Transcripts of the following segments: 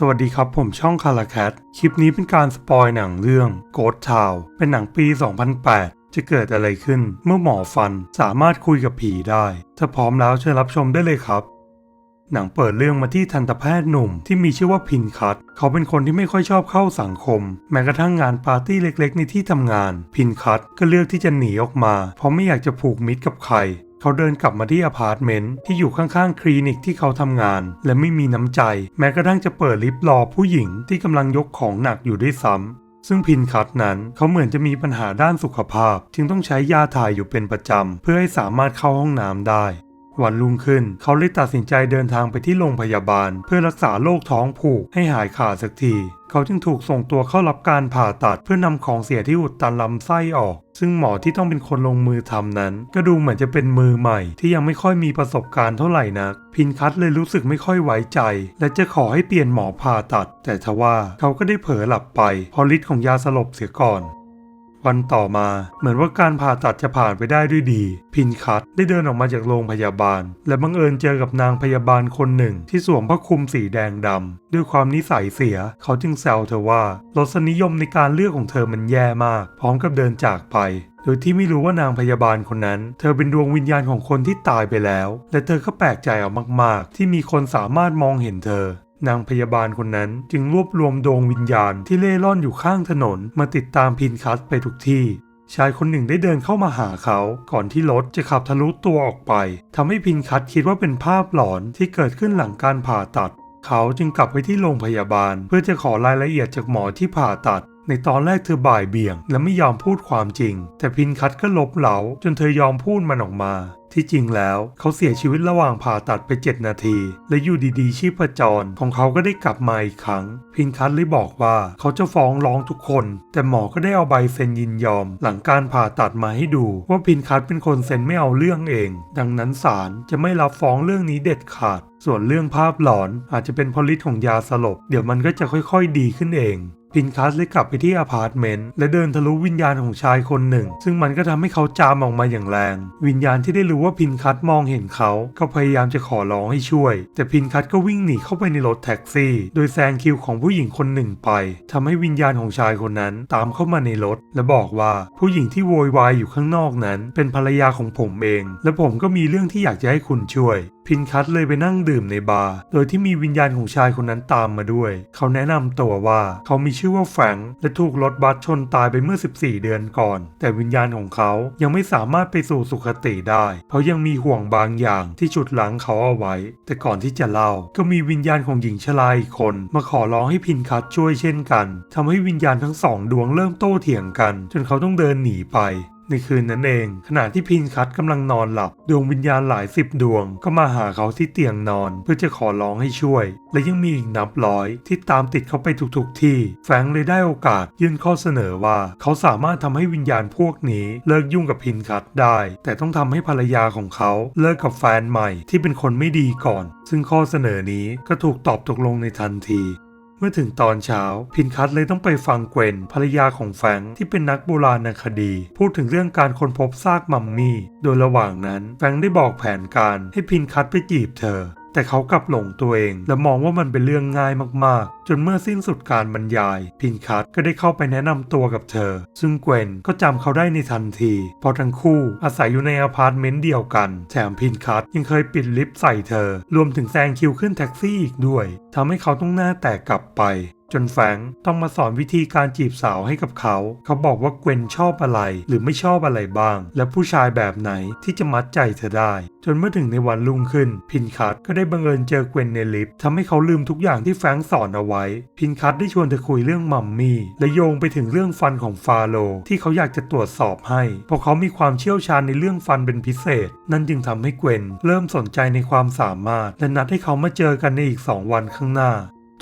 สวัสดีครับผมช่องคาราแคทคลิปนี้เป็นการสปอยหนังเรื่อง Ghost Town เป็นหนังปี 2008 จะเกิดอะไรขึ้นเมื่อหมอฟันสามารถคุยกับผีได้ ถ้าพร้อมแล้วเชิญรับชมได้เลยครับ หนังเปิดเรื่องมาที่ทันตแพทย์หนุ่มที่มีชื่อว่าพินคัตเขาเป็นคนที่ไม่ค่อยชอบเข้าสังคม แม้กระทั่งงานปาร์ตี้เล็กๆ ในที่ทำงาน พินคัตก็เลือกที่จะหนีออกมา เพราะไม่อยากจะผูกมิตรกับใคร เขาเดินกลับมาที่อพาร์ตเมนต์ที่อยู่ข้างๆคลินิกที่เขาทำงาน และไม่มีน้ำใจ แม้กระทั่งจะเปิดลิฟต์รอผู้หญิงที่กำลังยกของหนักอยู่ด้วยซ้ำซึ่งพินคัตนั้นเขาเหมือนจะมีปัญหาด้านสุขภาพ จึงต้องใช้ยาถ่ายอยู่เป็นประจำ เพื่อให้สามารถเข้าห้องน้ำได้ วันรุ่งขึ้น เขาเลยตัดสินใจเดินทางไปที่โรงพยาบาล เพื่อรักษาโรคท้องผูกให้หายขาดสักที เขาจึงถูกส่งตัวเข้ารับการผ่าตัดเพื่อนำของเสียที่อุดตันลำไส้ออก ซึ่งหมอที่ต้องเป็นคนลงมือทำนั้น ก็ดูเหมือนจะเป็นมือใหม่ ที่ยังไม่ค่อยมีประสบการณ์เท่าไหร่นัก พินคัตเลยรู้สึกไม่ค่อยไว้ใจ และจะขอให้เปลี่ยนหมอผ่าตัด แต่ทว่าเขาก็ได้เผลอหลับไปเพราะฤทธิ์ของยาสลบเสียก่อน วันต่อมา เหมือนว่าการผ่าตัดจะผ่านไปได้ด้วยดี พินคัตได้เดินออกมาจากโรงพยาบาล และบังเอิญเจอกับนางพยาบาลคนหนึ่ง ที่สวมผ้าคลุมสีแดงดำด้วยความนิสัยเสีย เขาจึงแซวเธอว่ารสนิยมในการเลือกของเธอมันแย่มาก พร้อมกับเดินจากไปโดยที่ไม่รู้ว่านางพยาบาลคนนั้น เธอเป็นดวงวิญญาณของคนที่ตายไปแล้ว และเธอก็แปลกใจเอามาก ๆ ที่มีคนสามารถมองเห็นเธอ นางพยาบาลคนนั้นจึงรวบรวมดวงวิญญาณที่เล่ร่อนอยู่ข้างถนนมาติดตามพินคัสไปทุกที่ ชายคนหนึ่งได้เดินเข้ามาหาเขา ก่อนที่รถจะขับทะลุตัวออกไปทำให้พินคัสคิดว่าเป็นภาพหลอนที่เกิดขึ้นหลังการผ่าตัด เขาจึงกลับไปที่โรงพยาบาล เพื่อจะขอรายละเอียดจากหมอที่ผ่าตัด ในตอนแรกเธอบ่ายเบี่ยง และไม่ยอมพูดความจริง แต่พินคัตก็ลบเหลาจนเธอยอมพูดมันออกมา ที่จริงแล้วเขาเสียชีวิตระหว่างผ่าตัดไป 7 นาที และอยู่ดีๆชีพจรของเขาก็ได้กลับมาอีกครั้ง พินคัตเลยบอกว่าเขาจะฟ้องร้องทุกคน แต่หมอก็ได้เอาใบเซ็นยินยอม หลังการผ่าตัดมาให้ดู ว่าพินคัตเป็นคนเซ็นไม่เอาเรื่องเอง ดังนั้นศาลจะไม่รับฟ้องเรื่องนี้เด็ดขาด ส่วนเรื่องภาพหลอนอาจจะเป็นเพราะฤทธิ์ของยาสลบ เดี๋ยวมันก็จะค่อยๆ ดีขึ้นเอง พินคัสเลยกลับไปที่อพาร์ตเมนต์และเดินทะลุวิญญาณของชายคนหนึ่ง ซึ่งมันก็ทำให้เขาจามออกมาอย่างแรง วิญญาณที่ได้รู้ว่าพินคัสมองเห็นเขา ก็พยายามจะขอร้องให้ช่วย แต่พินคัสก็วิ่งหนีเข้าไปในรถแท็กซี่ โดยแซงคิวของผู้หญิงคนหนึ่งไปทำให้วิญญาณของชายคนนั้นตามเข้ามาในรถ และบอกว่าผู้หญิงที่โวยวายอยู่ข้างนอกนั้น เป็นภรรยาของผมเอง และผมก็มีเรื่องที่อยากจะให้คุณช่วย พินคัตเลยไปนั่งดื่มในบาร์ โดยที่มีวิญญาณของชายคนนั้นตามมาด้วย เขาแนะนำตัวว่าเขามีชื่อว่าแฟรงและถูกรถบัสชนตายไปเมื่อ 14 เดือนก่อน แต่วิญญาณของเขายังไม่สามารถไปสู่สุคติได้ เพราะยังมีห่วงบางอย่างที่ฉุดหลังเขาเอาไว้ แต่ก่อนที่จะเล่า ก็มีวิญญาณของหญิงชราอีกคน มาขอร้องให้พินคัตช่วยเช่นกันทำให้วิญญาณทั้งสองดวงเริ่มโต้เถียงกัน จนเขาต้องเดินหนีไป ในคืนนั้นเอง ขณะที่พินคัตกำลังนอนหลับ ดวงวิญญาณหลายสิบดวง ก็มาหาเขาที่เตียงนอน เพื่อจะขอร้องให้ช่วย และยังมีอีกนับร้อยที่ตามติดเขาไปทุกๆที่ แฟรงเลยได้โอกาสยื่นข้อเสนอว่าเขาสามารถทำให้วิญญาณพวกนี้เลิกยุ่งกับพินคัตได้ แต่ต้องทำให้ภรรยาของเขาเลิกกับแฟนใหม่ที่เป็นคนไม่ดีก่อน ซึ่งข้อเสนอนี้ก็ถูกตอบตกลงในทันที เมื่อถึงตอนเช้า พินคัตเลยต้องไปฟังเกวนภรรยาของแฟงที่เป็นนักโบราณคดี พูดถึงเรื่องการค้นพบซากมัมมี่ โดยระหว่างนั้นแฟงได้บอกแผนการให้พินคัตไปจีบเธอ แต่เขากลับหลงตัวเอง และมองว่ามันเป็นเรื่องง่ายมากๆ จนเมื่อสิ้นสุดการบรรยาย พินคัตก็ได้เข้าไปแนะนำตัวกับเธอ ซึ่งเกวนก็จำเขาได้ในทันที เพราะทั้งคู่อาศัยอยู่ในอพาร์ตเมนต์เดียวกัน แถมพินคัตยังเคยปิดลิฟต์ใส่เธอ รวมถึงแซงคิวขึ้นแท็กซี่อีกด้วยทำให้เขาต้องหน้าแตกกลับไป จนแฟงต้องมาสอนวิธีการจีบสาวให้กับเขา เขาบอกว่าเกวนชอบอะไรหรือไม่ชอบอะไรบ้าง และผู้ชายแบบไหนที่จะมัดใจเธอได้ จนเมื่อถึงในวันรุ่งขึ้น พินคัตก็ได้บังเอิญเจอเกวนในลิฟต์ทำให้เขาลืมทุกอย่างที่แฟงสอนเอาไว้ พินคัตได้ชวนเธอคุยเรื่องมัมมี่และโยงไปถึงเรื่องฟันของฟาโรห์ที่เขาอยากจะตรวจสอบให้ เพราะเขามีความเชี่ยวชาญในเรื่องฟันเป็นพิเศษ นั่นจึงทำให้เกวนเริ่มสนใจในความสามารถและนัดให้เขามาเจอกันในอีกสองวันข้างหน้า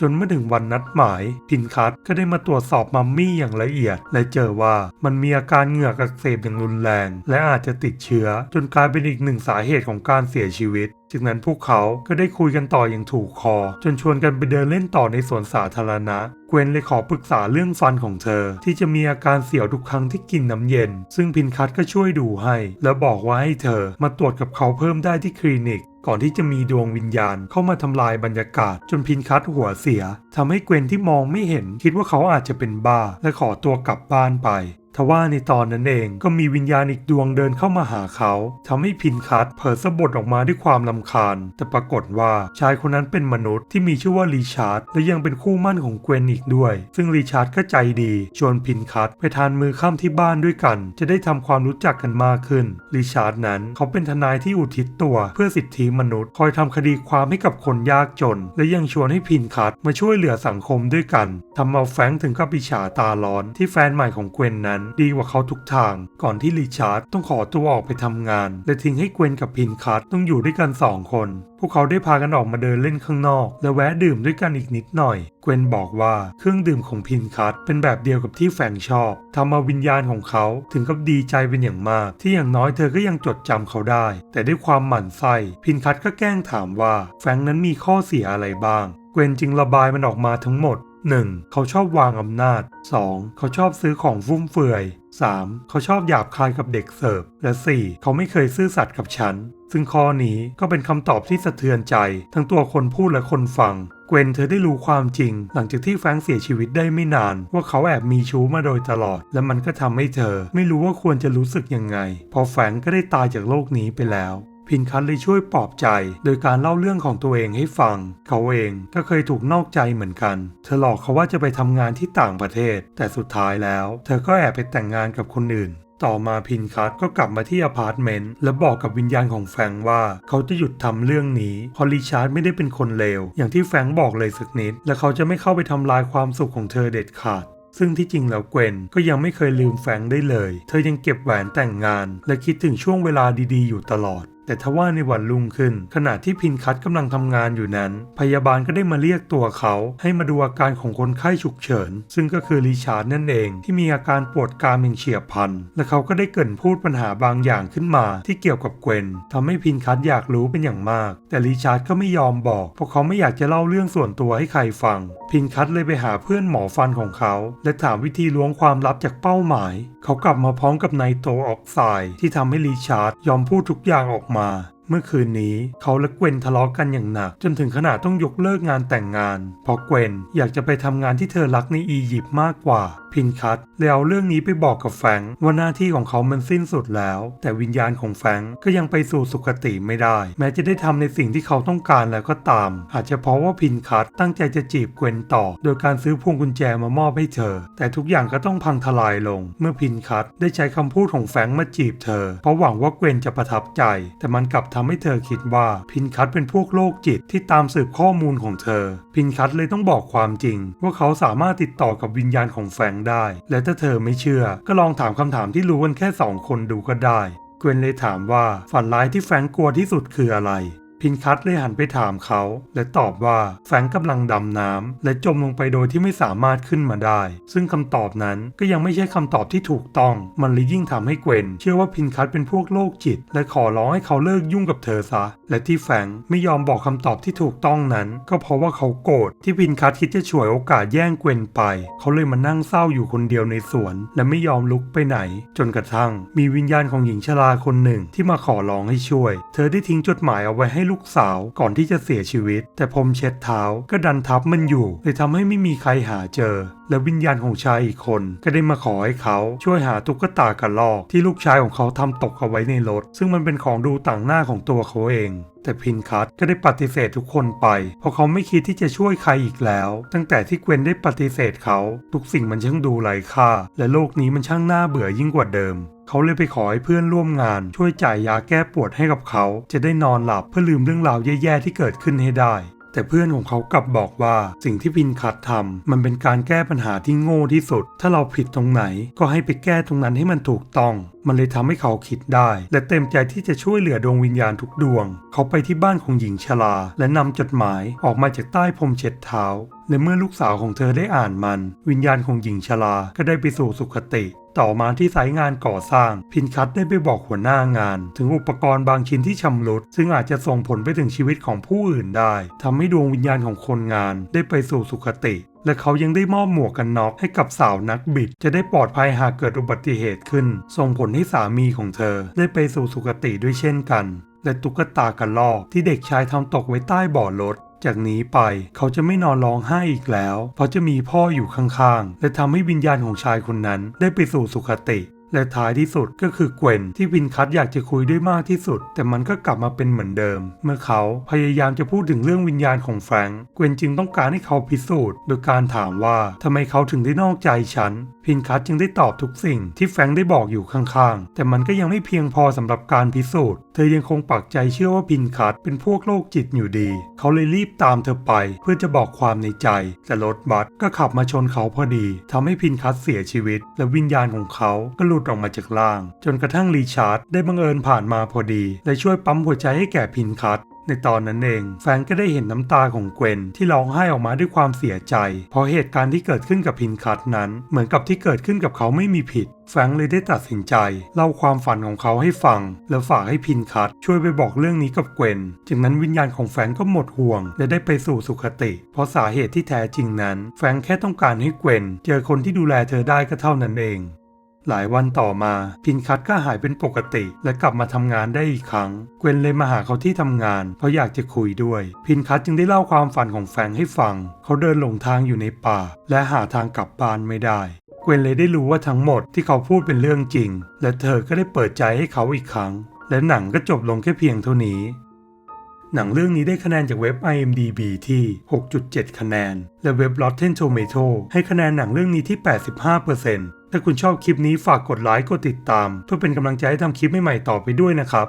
จนเมื่อถึงวันนัดหมายพินคัตก็ได้มาตรวจสอบมัมมี่อย่างละเอียด และเจอว่ามันมีอาการเหงือกอักเสบอย่างรุนแรง และอาจจะติดเชื้อ จนกลายเป็นอีกหนึ่งสาเหตุของการเสียชีวิตจากนั้นพวกเขาก็ได้คุยกันต่ออย่างถูกคอ จนชวนกันไปเดินเล่นต่อในสวนสาธารณะ เกวนเลยขอปรึกษาเรื่องฟันของเธอ ที่จะมีอาการเสียวทุกครั้งที่กินน้ำเย็น ซึ่งพินคัตก็ช่วยดูให้ แล้วบอกว่าให้เธอมาตรวจกับเขาเพิ่มได้ที่คลินิก ก่อนที่จะมีดวงวิญญาณเข้ามาทำลายบรรยากาศจนพินคัตหัวเสียทำให้เกวนที่มองไม่เห็นคิดว่าเขาอาจจะเป็นบ้าและขอตัวกลับบ้านไป ทว่าในตอนนั้นเองก็มีวิญญาณอีกดวงเดินเข้ามาหาเขาทำให้พินคัตเผลอสะบดออกมาด้วยความลำคาญ แต่ปรากฏว่าชายคนนั้นเป็นมนุษย์ที่มีชื่อว่ารีชาร์ดและยังเป็นคู่มั่นของเกวนอีกด้วย ซึ่งรีชาร์ดก็ใจดีชวนพินคัตไปทานมือค่ำที่บ้านด้วยกัน จะได้ทำความรู้จักกันมากขึ้นรีชาร์ดนั้นเขาเป็นทนายที่อุทิศตัวเพื่อสิทธิมนุษย์ คอยทำคดีความให้กับคนยากจน และยังชวนให้พินคัตมาช่วยเหลือสังคมด้วยกันทำเอาแฟงถึงกับอิจฉาตาร้อนที่แฟนใหม่ของเกวนนั้นดีกว่าเขาทุกทาง ก่อนที่ริชาร์ดต้องขอตัวออกไปทำงาน และทิ้งให้เกวนกับพินคัตต้องอยู่ด้วยกันสองคน พวกเขาได้พากันออกมาเดินเล่นข้างนอก และแวะดื่มด้วยกันอีกนิดหน่อย เกวนบอกว่าเครื่องดื่มของพินคัตเป็นแบบเดียวกับที่แฟรงชอบทำเอาวิญญาณของเขาถึงกับดีใจเป็นอย่างมาก ที่อย่างน้อยเธอก็ยังจดจำเขาได้ แต่ด้วยความหมั่นไส้พินคัตก็แกล้งถามว่าแฟงนั้นมีข้อเสียอะไรบ้าง เกวนจึงระบายมันออกมาทั้งหมด 1. เขาชอบวางอำนาจ 2. เขาชอบซื้อของฟุ่มเฟือย 3. เขาชอบหยาบคายกับเด็กเสิร์ฟ และ 4. เขาไม่เคยซื่อสัตย์กับฉัน ซึ่งข้อนี้ก็เป็นคำตอบที่สะเทือนใจ ทั้งตัวคนพูดและคนฟัง เกวนเธอได้รู้ความจริง หลังจากที่แฟรงเสียชีวิตได้ไม่นาน ว่าเขาแอบมีชู้มาโดยตลอด และมันก็ทำให้เธอ ไม่รู้ว่าควรจะรู้สึกยังไง พอแฟรงก็ได้ตายจากโลกนี้ไปแล้ว พินคัทเลยช่วยปลอบใจ โดยการเล่าเรื่องของตัวเองให้ฟัง เขาเองก็เคยถูกนอกใจเหมือนกัน เธอหลอกเขาว่าจะไปทำงานที่ต่างประเทศ แต่สุดท้ายแล้ว เธอก็แอบไปแต่งงานกับคนอื่น ต่อมาพินคัทก็กลับมาที่อพาร์ตเมนต์และบอกกับวิญญาณของแฟงว่า เขาจะหยุดทำเรื่องนี้เพราะริชาร์ดไม่ได้เป็นคนเลวอย่างที่แฟงบอกเลยสักนิด และเขาจะไม่เข้าไปทำลายความสุขของเธอเด็ดขาดซึ่งที่จริงแล้วเกวนก็ยังไม่เคยลืมแฟงได้เลย เธอยังเก็บแหวนแต่งงาน และคิดถึงช่วงเวลาดีๆ อยู่ตลอด แต่ทว่าในวันรุ่งขึ้น ขณะที่พินคัทกำลังทำงานอยู่นั้น พยาบาลก็ได้มาเรียกตัวเขาให้มาดูอาการของคนไข้ฉุกเฉิน ซึ่งก็คือริชาร์ดนั่นเองที่มีอาการปวดกรามอย่างเฉียบพลัน และเขาก็ได้เกรินพูดปัญหาบางอย่างขึ้นมาที่เกี่ยวกับเกวนทำให้พินคัทอยากรู้เป็นอย่างมาก แต่ริชาร์ดก็ไม่ยอมบอก เพราะเขาไม่อยากจะเล่าเรื่องส่วนตัวให้ใครฟัง พินคัทเลยไปหาเพื่อนหมอฟันของเขา และถามวิธีล้วงความลับจากเป้าหมาย เขากลับมาพร้อมกับไนโตรออกไซด์ที่ทำให้ริชาร์ดยอมพูดทุกอย่างออกมา เมื่อคืนนี้เขาและเกวนทะเลาะกันอย่างหนัก จนถึงขนาดต้องยกเลิกงานแต่งงาน เพราะเกวนอยากจะไปทำงานที่เธอรักในอียิปต์มากกว่า พินคัตเลยเอาเรื่องนี้ไปบอกกับแฟงว่าหน้าที่ของเขามันสิ้นสุดแล้ว แต่วิญญาณของแฟงก็ยังไปสู่สุคติไม่ได้ แม้จะได้ทำในสิ่งที่เขาต้องการแล้วก็ตาม อาจจะเพราะว่าพินคัตตั้งใจจะจีบเกวนต่อ โดยการซื้อพวงกุญแจมามอบให้เธอ แต่ทุกอย่างก็ต้องพังทลายลง เมื่อพินคัตได้ใช้คำพูดของแฟงมาจีบเธอ เพราะหวังว่าเกวนจะประทับใจ แต่มันกลับทำให้เธอคิดว่าพินคัตเป็นพวกโรคจิตที่ตามสืบข้อมูลของเธอ พินคัตเลยต้องบอกความจริง ว่าเขาสามารถติดต่อกับวิญญาณของแฟงได้ และถ้าเธอไม่เชื่อ ก็ลองถามคำถามที่รู้กันแค่สองคนดูก็ได้ เกวนเลยถามว่าฝันร้ายที่แฟงกลัวที่สุดคืออะไร พินคัตเลยหันไปถามเขา และตอบว่าแฟงกำลังดำน้ำและจมลงไปโดยที่ไม่สามารถขึ้นมาได้ ซึ่งคำตอบนั้นก็ยังไม่ใช่คำตอบที่ถูกต้อง มันเลยยิ่งทำให้เกวนเชื่อว่าพินคัตเป็นพวกโรคจิต และขอร้องให้เขาเลิกยุ่งกับเธอซะ และที่แฟงไม่ยอมบอกคำตอบที่ถูกต้องนั้น ก็เพราะว่าเขาโกรธที่พินคัตคิดจะฉวยโอกาสแย่งเกวนไป เขาเลยมานั่งเศร้าอยู่คนเดียวในสวน และไม่ยอมลุกไปไหน จนกระทั่ง มีวิญญาณของหญิงชราคนหนึ่งที่มาขอร้องให้ช่วย เธอได้ทิ้งจดหมายเอาไว้ให้ลูกูกสาวก่อนที่จะเสียชีวิต แต่พรมเช็ดเท้าก็ดันทับมันอยู่เลยทำให้ไม่มีใครหาเจอ และวิญญาณของชายอีกคน ก็ได้มาขอให้เขาช่วยหาตุ๊กตากระลอกที่ลูกชายของเขาทำตกเอาไว้ในรถ ซึ่งมันเป็นของดูต่างหน้าของตัวเขาเองแต่พินคัตก็ได้ปฏิเสธทุกคนไป เพราะเขาไม่คิดที่จะช่วยใครอีกแล้ว ตั้งแต่ที่เกวนได้ปฏิเสธเขา ทุกสิ่งมันช่างดูไร้ค่า และโลกนี้มันช่างน่าเบื่อยิ่งกว่าเดิม เขาเลยไปขอให้เพื่อนร่วมงาน ช่วยจ่ายยาแก้ปวดให้กับเขา จะได้นอนหลับเพื่อลืมเรื่องราวแย่ๆที่เกิดขึ้นให้ได้ แต่เพื่อนของเขากลับบอกว่าสิ่งที่พินคัดทำมันเป็นการแก้ปัญหาที่โง่ที่สุด ถ้าเราผิดตรงไหน ก็ให้ไปแก้ตรงนั้นให้มันถูกต้อง มันเลยทำให้เขาคิดได้ และเต็มใจที่จะช่วยเหลือดวงวิญญาณทุกดวง เขาไปที่บ้านของหญิงชราและนำจดหมายออกมาจากใต้พรมเช็ดเท้าและเมื่อลูกสาวของเธอได้อ่านมัน วิญญาณของหญิงชราก็ได้ไปสู่สุคติ ต่อมาที่ไซต์งานก่อสร้าง พินคัตได้ไปบอกหัวหน้างาน ถึงอุปกรณ์บางชิ้นที่ชำรุด ซึ่งอาจจะส่งผลไปถึงชีวิตของผู้อื่นได้ ทำให้ดวงวิญญาณของคนงานได้ไปสู่สุคติ และเขายังได้มอบหมวกกันน็อกให้กับสาวนักบิด จะได้ปลอดภัยหากเกิดอุบัติเหตุขึ้น ส่งผลให้สามีของเธอ ได้ไปสู่สุคติด้วยเช่นกันและตุ๊กตากระลอกที่เด็กชายทำตกไว้ใต้บาะรถ จากนี้ไป เขาจะไม่นอนร้องไห้อีกแล้ว เพราะจะมีพ่ออยู่ข้างๆ และทำให้วิญญาณของชายคนนั้นได้ไปสู่สุคติ และท้ายที่สุดก็คือเกวนที่วินคัทอยากจะคุยด้วยมากที่สุด แต่มันก็กลับมาเป็นเหมือนเดิม เมื่อเขาพยายามจะพูดถึงเรื่องวิญญาณของแฟรงก์เกวนจึงต้องการให้เขาพิสูจน์ โดยการถามว่าทำไมเขาถึงได้นอกใจฉันพินคัทจึงได้ตอบทุกสิ่งที่แฟรงค์ได้บอกอยู่ข้างๆ แต่มันก็ยังไม่เพียงพอสำหรับการพิสูจน์ เธอยังคงปักใจเชื่อว่าพินคัทเป็นพวกโรคจิตอยู่ดี เขาเลยรีบตามเธอไปเพื่อจะบอกความในใจ แต่รถบัสก็ขับมาชนเขาพอดีทำให้พินคัทเสียชีวิต และวิญญาณของเขาก็หลุดออกมาจากร่าง จนกระทั่งรีชาร์ดได้บังเอิญผ่านมาพอดีและช่วยปั๊มหัวใจให้แก่พินคัทในตอนนั้นเอง แฟนก็ได้เห็นน้ำตาของเกวนที่ร้องไห้ออกมาด้วยความเสียใจ เพราะเหตุการณ์ที่เกิดขึ้นกับพินคัทนั้น เหมือนกับที่เกิดขึ้นกับเขาไม่มีผิด แฟงเลยได้ตัดสินใจ เล่าความฝันของเขาให้ฟัง แล้วฝากให้พินคัทช่วยไปบอกเรื่องนี้กับเกวนจากนั้นวิญญาณของแฟงก็หมดห่วง และได้ไปสู่สุคติ เพราะสาเหตุที่แท้จริงนั้น แฟงแค่ต้องการให้เกวนเจอคนที่ดูแลเธอได้ก็เท่านั้นเอง หลายวันต่อมาพินคัทก็หายเป็นปกติ และกลับมาทำงานได้อีกครั้ง เกวนเลยมาหาเขาที่ทำงาน เพราะอยากจะคุยด้วย พินคัทจึงได้เล่าความฝันของแฟงให้ฟัง เขาเดินหลงทางอยู่ในป่า และหาทางกลับบ้านไม่ได้ เกวนเลยได้รู้ว่าทั้งหมดที่เขาพูดเป็นเรื่องจริง และเธอก็ได้เปิดใจให้เขาอีกครั้ง และหนังก็จบลงแค่เพียงเท่านี้หนังเรื่องนี้ได้คะแนนจากเว็บ IMDb ที่ 6.7 คะแนน และเว็บ Rotten Tomato ให้คะแนนหนังเรื่องนี้ที่ 85% ถ้าคุณชอบคลิปนี้ฝากกดไลค์กดติดตาม เพื่อเป็นกำลังใจให้ทำคลิปใหม่ๆต่อไปด้วยนะครับ